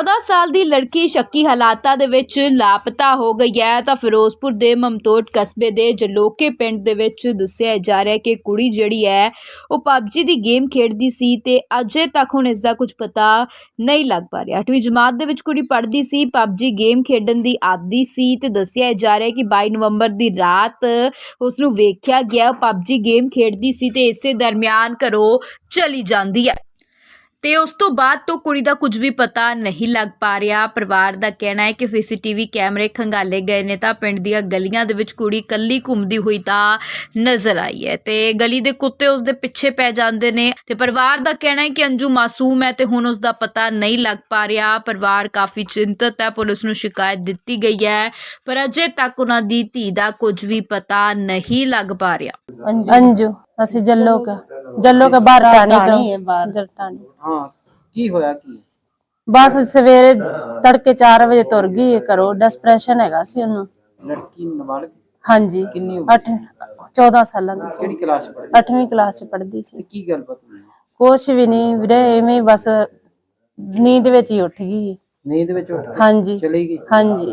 14 ਸਾਲ ਦੀ ਲੜਕੀ ਸ਼ੱਕੀ ਹਾਲਾਤਾਂ ਦੇ ਵਿੱਚ ਲਾਪਤਾ ਹੋ ਗਈ ਹੈ। ਤਾਂ ਫਿਰੋਜ਼ਪੁਰ ਦੇ ਮਮਤੋਟ ਕਸਬੇ ਦੇ ਜਲੋਕੇ ਪਿੰਡ ਦੇ ਵਿੱਚ ਦੱਸਿਆ ਜਾ ਰਿਹਾ ਹੈ ਕਿ ਕੁੜੀ ਜਿਹੜੀ ਹੈ, ਉਹ ਪਬਜੀ ਦੀ ਗੇਮ ਖੇਡਦੀ ਸੀ ਤੇ ਅਜੇ ਤੱਕ ਹੁਣ ਇਸ ਦਾ ਕੁਝ ਪਤਾ ਨਹੀਂ ਲੱਗ ਪਾ ਰਿਹਾ। 8ਵੀਂ ਜਮਾਤ ਦੇ ਵਿੱਚ ਕੁੜੀ ਪੜ੍ਹਦੀ ਸੀ, ਪਬਜੀ ਗੇਮ ਖੇਡਣ ਦੀ ਆਦੀ ਸੀ ਤੇ ਦੱਸਿਆ ਜਾ ਰਿਹਾ ਹੈ ਕਿ 22 ਨਵੰਬਰ ਦੀ ਰਾਤ ਉਸ ਨੂੰ ਵੇਖਿਆ ਗਿਆ ਪਬਜੀ ਗੇਮ ਖੇਡਦੀ ਸੀ ਤੇ ਇਸੇ ਦਰਮਿਆਨ ਘਰੋਂ ਚਲੀ ਜਾਂਦੀ ਹੈ। ਤੇ ਉਸ ਤੋਂ ਬਾਅਦ ਤੋਂ ਕੁੜੀ ਦਾ ਕੁਝ ਵੀ ਪਤਾ ਨਹੀਂ ਲੱਗ ਪਾ ਰਿਹਾ। ਪਰਿਵਾਰ ਦਾ ਕਹਿਣਾ ਹੈ ਕਿ ਸੀਸੀਟੀਵੀ ਕੈਮਰੇ ਖੰਗਾਲੇ ਗਏ ਨੇ ਤਾਂ ਪਿੰਡ ਦੀਆਂ ਗਲੀਆਂ ਦੇ ਵਿੱਚ ਕੁੜੀ ਕੱਲੀ ਘੁੰਮਦੀ ਹੋਈ ਤਾਂ ਨਜ਼ਰ ਆਈ ਹੈ ਤੇ ਗਲੀ ਦੇ ਕੁੱਤੇ ਉਸ ਦੇ ਪਿੱਛੇ ਪੈ ਜਾਂਦੇ ਨੇ ਤੇ ਪਰਿਵਾਰ ਦਾ ਕਹਿਣਾ ਹੈ ਕਿ ਅੰਜੂ ਮਾਸੂਮ ਹੈ ਤੇ ਹੁਣ ਉਸ ਦਾ ਪਤਾ ਨਹੀਂ ਲੱਗ ਪਾ ਰਿਹਾ। ਪਰਿਵਾਰ ਕਾਫੀ ਚਿੰਤਤ ਹੈ, ਪੁਲਿਸ ਨੂੰ ਸ਼ਿਕਾਇਤ ਦਿੱਤੀ ਗਈ ਹੈ, ਪਰ ਅਜੇ ਤੱਕ ਉਹਨਾਂ ਦੀ ਧੀ ਦਾ ਕੁਝ ਵੀ ਪਤਾ ਨਹੀਂ ਲੱਗ ਪਾ ਰਿਹਾ। ਅੰਜੂ। ਅਸੀਂ ਜੱਲੋ ਕਾ ਜੱਲੋ ਕਾ ਬਾਹਰ ਟਾਣੀ ਹੈ ਤੋਂ ਹਾਂ ਕੀ ਹੋਇਆ ਕੀ? ਬਸ ਸਵੇਰੇ ਤੜਕੇ 4 ਵਜੇ ਤੁਰ ਗਈ ਇਹ ਘਰੋਂ। ਡਿਸਪ੍ਰੈਸ਼ਨ ਹੈਗਾ ਸੀ ਉਹਨੂੰ। ਲੜਕੀ ਨਾਬਾਲਗ ਹਾਂਜੀ। ਕਿੰਨੀ ਉਮਰ? 8 14 ਸਾਲਾਂ ਦੀ ਸੀ। ਕਿਹੜੀ ਕਲਾਸ ਚ ਪੜ੍ਹਦੀ? 8ਵੀਂ ਕਲਾਸ ਚ ਪੜ੍ਹਦੀ ਸੀ। ਤੇ ਕੀ ਗੱਲਬਾਤ ਹੋਈ? ਕੁਛ ਵੀ ਨਹੀਂ ਵੀਰੇ ਐਵੇਂ ਹੀ ਬਸ ਨੀਂਦ ਵਿੱਚ ਹੀ ਉੱਠ ਗਈ। ਨੀਂਦ ਵਿੱਚ ਉੱਠ ਕੇ ਹਾਂਜੀ। ਚਲੀ ਗਈ? ਹਾਂਜੀ।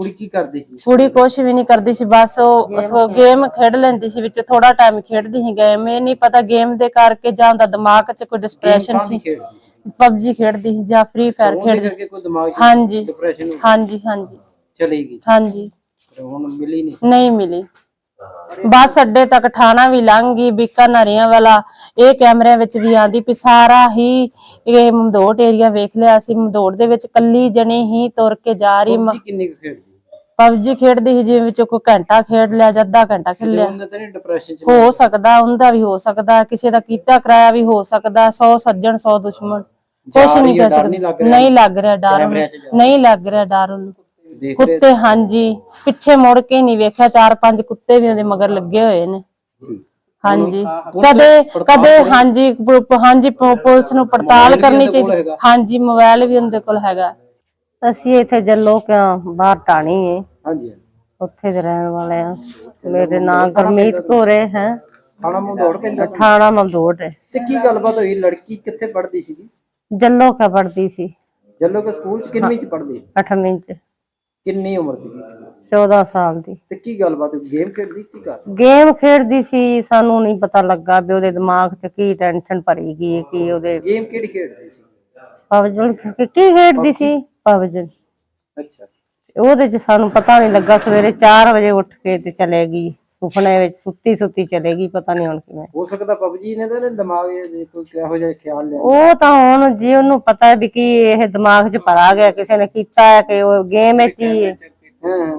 ਕੁੜੀ ਕੀ ਕਰਦੀ ਸੀ ਕੁੜੀ ਕੁਛ ਵੀ ਨਹੀਂ ਕਰਦੀ ਸੀ ਬਸ ਉਹ ਉਸ ਗੇਮ ਖੇਡ ਲੈਂਦੀ ਸੀ ਵਿੱਚ ਥੋੜਾ ਟਾਈਮ ਖੇਡਦੀ ਸੀ ਗੇਮ ਇਹ ਨਹੀਂ ਪਤਾ ਗੇਮ ਦੇ ਕਰਕੇ ਜਾਂ ਉਹਦਾ ਦਿਮਾਗ 'ਚ ਕੋਈ ਡਿਸਪ੍ਰੈਸ਼ਨ ਸੀ। ਪਬਜੀ ਖੇਡਦੀ ਸੀ ਜਾਂ ਫ੍ਰੀ ਫਾਇਰ ਖੇਡਦੀ ਕਰਕੇ ਕੋਈ ਦਿਮਾਗ ਚ ਹਾਂਜੀ। ਡਿਪਰੈਸ਼ਨ ਹਾਂਜੀ ਹਾਂਜੀ। ਚਲੀ ਗਈ। ਹਾਂਜੀ। ਤੇ ਹੁਣ ਮਿਲੀ ਨਹੀਂ? ਨਹੀਂ ਮਿਲੀ। ਬੱਸ ਅੱਡੇ ਤੱਕ ਠਾਣਾ ਵੀ ਲੰਘ ਗਈ ਬੀਕਾਨਰੀਆਂ ਵਾਲਾ ਇਹ ਕੈਮਰਿਆਂ ਵਿੱਚ ਵੀ ਆਂਦੀ ਵੀ ਸਾਰਾ ਹੀ ਇਹ ਮਮਦੋਟ ਏਰੀਆ ਵੇਖ ਲਿਆ ਸੀ ਮਮਦੋਟ ਦੇ ਵਿੱਚ ਕੱਲੀ ਜਣੀ ਹੀ ਤੁਰ ਕੇ ਜਾ ਰਹੀ PUBG ਕਿੰਨੀ ਕੁ ਖੇਡਦੀ? ਪਬਜੀ ਖੇਡਦੀ ਸੀ ਜਿਵੇਂ ਵਿੱਚੋਂ ਕੋਈ ਘੰਟਾ ਖੇਡ ਲਿਆ ਜਾਂ ਅੱਧਾ ਘੰਟਾ ਖੇਡ ਲਿਆ। ਉਹਨੇ ਤਾਂ ਨਹੀਂ ਡਿਪਰੈਸ਼ਨ ਚ ਹੋ ਸਕਦਾ ਉਹਦਾ ਵੀ ਹੋ ਸਕਦਾ ਕਿਸੇ ਦਾ ਕੀਤਾ ਕਰਾਇਆ ਵੀ ਹੋ ਸਕਦਾ 100 ਸੱਜਣ 100 ਦੁਸ਼ਮਣ। ਕੁਛ ਨਹੀਂ ਲੱਗ ਸਕਦੇ। ਰਿਹਾ? ਨਹੀਂ ਲੱਗ ਰਿਹਾ ਡਰ ਨਹੀਂ ਲੱਗ ਰਿਹਾ ਡਰ ਉਹਨੂੰ। ਕੁੱਤੇ ਹਾਂਜੀ। ਪਿੱਛੇ ਮੁੜ ਕੇ ਨਹੀਂ ਵੇਖਿਆ ਚਾਰ ਪੰਜ ਕੁੱਤੇ ਵੀ ਉਹਦੇ ਮਗਰ ਲੱਗੇ ਹੋਏ ਨੇ। ਹਾਂਜੀ। ਕਦੇ ਕਦੇ? ਹਾਂਜੀ ਹਾਂਜੀ ਪੁਲਿਸ ਨੂੰ ਪੜਤਾਲ ਕਰਨੀ ਚਾਹੀਦੀ? ਹਾਂਜੀ ਮੋਬਾਈਲ ਵੀ ਉਹਦੇ ਕੋਲ ਹੈਗਾ। ਅਸੀਂ ਇੱਥੇ ਜੱਲੋ ਕਿਆ ਬਾਹਰ ਟਾਣੀ ਹੈ ਹਾਂਜੀ ਉੱਥੇ ਦੇ ਰਹਿਣ ਵਾਲੇ ਆ। ਮੇਰੇ ਨਾਂ ਗੁਰਮੀਤ ਕੋਰੇ ਹੈ ਥਾਣਾ ਮੰਦੋੜ ਪੈਂਦਾ ਥਾਣਾ ਹੈ। ਤੇ ਕੀ ਗੱਲਬਾਤ ਹੋਈ? ਲੜਕੀ ਕਿੱਥੇ ਪੜ੍ਹਦੀ ਸੀ ਜੱਲੋ ਕਾ ਪੜਦੀ ਸੀ। ਜੱਲੋ ਕੇ ਸਕੂਲ ਚ ਕਿੰਨਵੀਂ ਚ ਪੜ੍ਹਦੀ? 8ਵੀਂ ਚ। ਕਿੰਨੀ ਉਮਰ ਸੀ 14 ਸਾਲ ਦੀ। ਤੇ ਕੀ ਗੱਲਬਾਤ ਗੇਮ ਖੇਡਦੀ ਕੀ ਕਰ? ਗੇਮ ਖੇਡਦੀ ਸੀ ਸਾਨੂੰ ਨਹੀਂ ਪਤਾ ਲੱਗਾ ਵੀ ਉਹਦੇ ਦਿਮਾਗ 'ਚ ਕੀ ਟੈਨਸ਼ਨ ਭਰੀ ਗਈ ਕੀ ਉਹਦੇ ਗੇਮ ਕਿਹੜੀ ਖੇਡਦੀ ਸੀ? ਪਵਜਨ ਕੀ ਖੇਡਦੀ ਸੀ? ਪਵਜਨ ਅੱਛਾ। ਉਹਦੇ 'ਚ ਸਾਨੂੰ ਪਤਾ ਨਹੀਂ ਲੱਗਾ ਸਵੇਰੇ 4 ਵਜੇ ਉੱਠ ਕੇ ਤੇ ਚਲੇ ਗਈ ਸੁਪਨੇ ਵਿੱਚ ਸੁੱਤੀ ਸੁੱਤੀ ਚਲੇ ਗਈ ਪਤਾ ਨਹੀਂ ਹੁਣ ਕਿਵੇਂ। ਹੋ ਸਕਦਾ ਪਬਜੀ ਨੇ ਤਾਂ ਇਹਦੇ ਦਿਮਾਗ 'ਚ ਕੋਈ ਕਿਹੋ ਜਿਹਾ ਖਿਆਲ ਲਿਆ। ਉਹ ਤਾਂ ਹੁਣ ਜੀ ਉਹਨੂੰ ਪਤਾ ਹੈ ਵੀ ਕੀ ਇਹ ਦਿਮਾਗ 'ਚ ਭਰਾ ਗਿਆ ਕਿਸੇ ਨੇ ਕੀਤਾ ਹੈ ਕਿ ਉਹ ਗੇਮ ਵਿੱਚ ਹੀ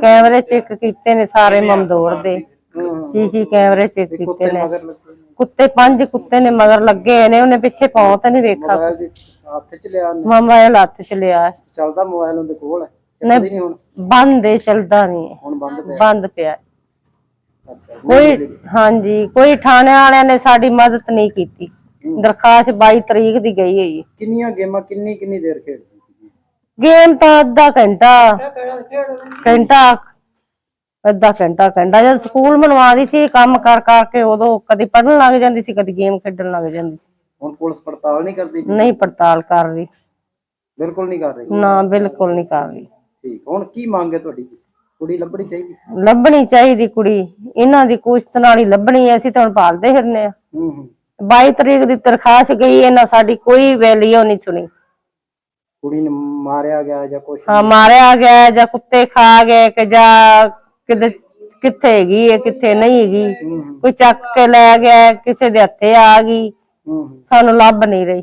ਕੈਮਰੇ ਚੈੱਕ ਕੀਤੇ ਨੇ। ਸਾਰੇ ਮਮਦੋੜ ਦੇ। ਹਾਂ ਸ਼ੀਸ਼ੀ ਕੈਮਰੇ ਚੈੱਕ ਕੀਤੇ ਨੇ। ਮਗਰ ਲੱਗੇ ਨੇ। ਕੁੱਤੇ ਪੰਜ ਕੁੱਤੇ ਨੇ ਮਗਰ ਲੱਗੇ ਨੇ ਉਹਨੇ ਪਿੱਛੇ ਤਾਂ ਨਹੀਂ ਵੇਖਾ ਮੋਬਾਈਲ ਹੱਥ 'ਚ ਲਿਆ। ਮੋਬਾਈਲ ਹੱਥ 'ਚ ਲਿਆ। ਚੱਲਦਾ ਮੋਬਾਈਲ ਉਹਦੇ ਕੋਲ। ਹੈ ਨਹੀਂ ਹੁਣ? ਬੰਦ ਹੈ ਚਲਦਾ ਨਹੀਂ ਹੈ। ਹੁਣ ਬੰਦ ਪਿਆ? ਬੰਦ ਪਿਆ। ਅੱਛਾ ਕੋਈ ਹਾਂਜੀ ਕੋਈ ਥਾਣੇ ਵਾਲਿਆਂ ਨੇ ਸਾਡੀ ਮਦਦ ਨਹੀਂ ਕੀਤੀ। ਦਰਖਾਸਤ 22 ਤਰੀਕ ਦੀ ਗਈ ਹੈ ਕਿੰਨੀਆਂ ਗੇਮਾਂ ਕਿੰਨੀ ਕਿੰਨੀ ਦੇਰ ਖੇਡਦੀ ਸੀ? ਗੇਮ ਤਾਂ ਅੱਧਾ ਘੰਟਾ। ਘੰਟਾ ਅੱਧਾ ਘੰਟਾ ਘੰਟਾ। ਜਦ ਸਕੂਲ ਬਣਵਾਦੀ ਸੀ ਕੰਮ ਕਰ ਕਰਕੇ ਉਦੋਂ ਕਦੀ ਪੜਨ ਲੱਗ ਜਾਂਦੀ ਸੀ ਕਦੀ ਗੇਮ ਖੇਡਣ ਲੱਗ ਜਾਂਦੀ ਸੀ। ਹੁਣ ਪੁਲਿਸ ਪੜਤਾਲ ਨਹੀਂ ਕਰਦੀ? ਨਹੀਂ ਪੜਤਾਲ ਕਰ ਰਹੀ। ਬਿਲਕੁਲ ਨਹੀਂ ਕਰ ਰਹੀ? ਨਾ ਬਿਲਕੁਲ ਨਹੀਂ ਕਰ ਰਹੀ। ਠੀਕ ਹੁਣ ਕੀ ਮੰਗ ਹੈ ਤੁਹਾਡੀ? ਕੁੜੀ ਲੱਭਣੀ ਚਾਹੀਦੀ? ਲੱਭਣੀ ਚਾਹੀਦੀ ਕੁੜੀ ਇਹਨਾਂ ਦੀ ਕੁਸ਼ਤ ਨਾਲ ਹੀ ਲੱਭਣੀ ਹੈ ਅਸੀਂ ਤਾਂ ਹੁਣ ਫਿਰਨੇ ਆ ਹੂੰ ਹੂੰ। 22 ਤਰੀਕ ਦੀ ਦਰਖਾਸਤ ਗਈ ਇਹਨਾਂ ਸਾਡੀ ਕੋਈ ਵੈਲਿਊ ਨਹੀਂ ਸੁਣੀ। ਕੁੜੀ ਨੂੰ ਮਾਰਿਆ ਗਿਆ ਜਾਂ ਕੁਛ ਹਾਂ ਮਾਰਿਆ ਗਿਆ ਜਾਂ ਕੁੱਤੇ ਖਾ ਗਏ ਕਿ ਜਾਂ ਕਿਤੇ ਕਿੱਥੇ ਹੈਗੀ ਹੈ ਕਿੱਥੇ ਨਹੀਂ ਹੈਗੀ। ਕੋਈ ਚੱਕ ਕੇ ਲੈ ਗਿਆ ਕਿਸੇ ਦੇ ਹੱਥੇ ਆ ਗਈ। ਹੂੰ ਹੂੰ। ਸਾਨੂੰ ਲੱਭ ਨਹੀਂ ਰਹੀ।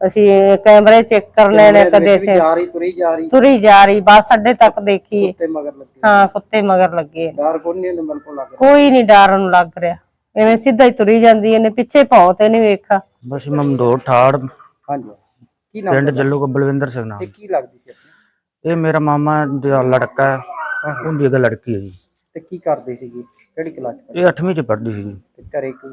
ਅਸੀਂ ਕੈਮਰੇ ਚੈੱਕ ਕਰਨੇ ਨੇ ਕਮਰੇ ਦੇ ਕਦੇ ਸੇ ਜਾ ਰਹੀ ਤੁਰੀ ਜਾ ਰਹੀ। ਤੁਰੀ ਜਾ ਰਹੀ ਬੱਸ ਅੱਡੇ ਤੱਕ ਦੇਖੀਏ ਤੇ ਮਗਰ ਲੱਗੀ। ਹਾਂ ਕੁੱਤੇ ਮਗਰ ਲੱਗੇ। ਡਰ ਕੋਈ ਨਹੀਂ ਉਹਨੂੰ ਬਿਲਕੁਲ ਲੱਗ ਰਿਹਾ। ਕੋਈ ਨਹੀਂ ਡਰ ਨੂੰ ਲੱਗ ਰਿਹਾ। ਐਵੇਂ ਸਿੱਧਾ ਹੀ ਤੁਰੀ ਜਾਂਦੀ ਇਹਨੇ ਪਿੱਛੇ ਭੌਂ ਤੇ ਨਹੀਂ ਵੇਖਾ ਬਸ ਮਮਦੋੜ ਠਾੜ ਹਾਂਜੀ। ਕੀ ਨਾਮ ਪਿੰਡ? ਜੱਲੂ ਕੋ ਬਲਵਿੰਦਰ ਸਿੰਘ ਨਾਮ। ਤੇ ਕੀ ਲੱਗਦੀ ਸੀ ਆਪਣੀ? ਇਹ ਮੇਰਾ ਮਾਮਾ ਦਾ ਲੜਕਾ ਹੈ। ਉਹਦੀ ਇੱਕ ਲੜਕੀ ਹੈ ਜੀ। ਤੇ ਕੀ ਕਰਦੀ ਸੀਗੀ? ਕਿਹੜੀ ਕਲਾਸ ਚ ਇਹ 8ਵੀਂ ਚ ਪੜ੍ਹਦੀ ਸੀ? ਜੀ ਤੇ ਘਰੇ ਕੋਈ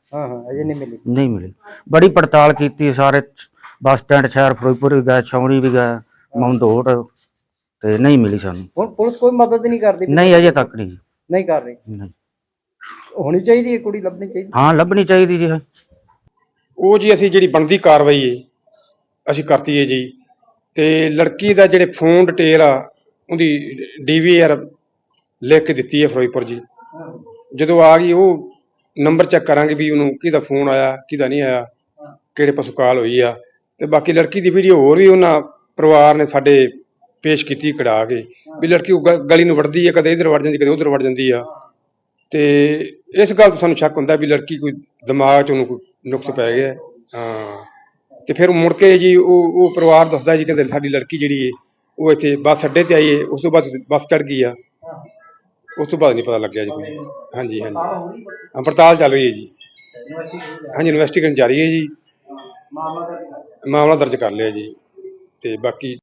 ਹਾਂ ਹਾਂ ਅਜੇ ਨਹੀਂ ਮਿਲੀ। ਨਹੀਂ ਮਿਲੀ। ਬੜੀ ਪੜਤਾਲ ਕੀਤੀ ਸਾਰੇ ਬੱਸ ਸਟੈਂਡ ਸ਼ਹਿਰ ਫਿਰੋਜ਼ਪੁਰ ਵੀ ਗਏ ਛਾਉਣੀ ਵੀ ਗਏ ਮੌਂਦੋੜ ਤੇ ਨਹੀਂ ਮਿਲੀ ਸਾਨੂੰ। ਹੁਣ ਪੁਲਿਸ ਕੋਈ ਮਦਦ ਨਹੀਂ ਕਰਦੀ ਨਹੀਂ ਅਜੇ ਤੱਕ ਨਹੀਂ ਨਹੀਂ ਕਰ ਰਹੀ? ਨਹੀਂ। ਹੋਣੀ ਚਾਹੀਦੀ ਹੈ ਕੁੜੀ ਲੱਭਣੀ ਚਾਹੀਦੀ? ਹਾਂ ਲੱਭਣੀ ਚਾਹੀਦੀ ਜੀ। ਉਹ ਜੀ ਅਸੀਂ ਜਿਹੜੀ ਬਣਦੀ ਕਾਰਵਾਈ ਏ ਅਸੀਂ ਕਰਤੀ ਏ ਜੀ। ਤੇ ਲੜਕੀ ਦਾ ਜਿਹੜੇ ਫੋਨ ਡਿਟੇਲ ਆ ਉਹਦੀ ਡੀਵੀਆਰ ਲਿਖ ਕੇ ਦਿੱਤੀ ਹੈ ਫਿਰੋਜ਼ਪੁਰ ਜੀ। ਜਦੋਂ ਆ ਗਈ ਉਹ ਨੰਬਰ ਚੈੱਕ ਕਰਾਂਗੇ ਵੀ ਉਹਨੂੰ ਕਿਹਦਾ ਫੋਨ ਆਇਆ, ਕਿਹਦਾ ਨਹੀਂ ਆਇਆ, ਕਿਹੜੇ ਪਾਸੋਂ ਕਾਲ ਹੋਈ ਆ। ਤੇ ਬਾਕੀ ਲੜਕੀ ਦੀ ਵੀਡੀਓ ਹੋਰ ਵੀ ਉਹਨਾਂ ਪਰਿਵਾਰ ਨੇ ਸਾਡੇ ਪੇਸ਼ ਕੀਤੀ ਕਢਾ ਕੇ, ਵੀ ਲੜਕੀ ਉਹ ਗ- ਗਲੀ ਨੂੰ ਵੜਦੀ ਹੈ ਕਦੇ ਇੱਧਰ ਵੜ ਜਾਂਦੀ, ਕਦੇ ਉੱਧਰ ਵੜ ਜਾਂਦੀ ਆ। ਤੇ ਇਸ ਗੱਲ ਤੋਂ ਸਾਨੂੰ ਸ਼ੱਕ ਹੁੰਦਾ ਵੀ ਲੜਕੀ ਕੋਈ ਦਿਮਾਗ 'ਚ ਉਹਨੂੰ ਕੋਈ ਨੁਕਸ ਪੈ ਗਿਆ। ਹੈ। ਹਾਂ ਤੇ ਫਿਰ ਮੁੜ ਕੇ ਜੀ ਉਹ ਉਹ ਪਰਿਵਾਰ ਦੱਸਦਾ ਜੀ, ਕਹਿੰਦੇ ਸਾਡੀ ਲੜਕੀ ਜਿਹੜੀ ਹੈ ਉਹ ਇੱਥੇ ਬੱਸ ਅੱਡੇ ਤੇ ਆਈ ਹੈ ਉਸ ਤੋਂ ਬਾਅਦ ਬੱਸ ਚੜ ਗਈ ਆ। ਉਸ ਤੋਂ ਬਾਅਦ ਨਹੀਂ ਪਤਾ ਲੱਗਿਆ ਜੀ। ਕੋਈ ਹਾਂਜੀ ਹਾਂਜੀ। ਹਾਂ, ਪੜਤਾਲ ਚੱਲ ਰਹੀ ਹੈ ਜੀ। ਹਾਂਜੀ ਇਨਵੈਸਟੀਗੇਸ਼ਨ ਜਾਰੀ ਹੈ ਜੀ। ਮਾਮਲਾ ਦਰਜ ਕਰ ਲਿਆ ਜੀ। ਤੇ ਬਾਕੀ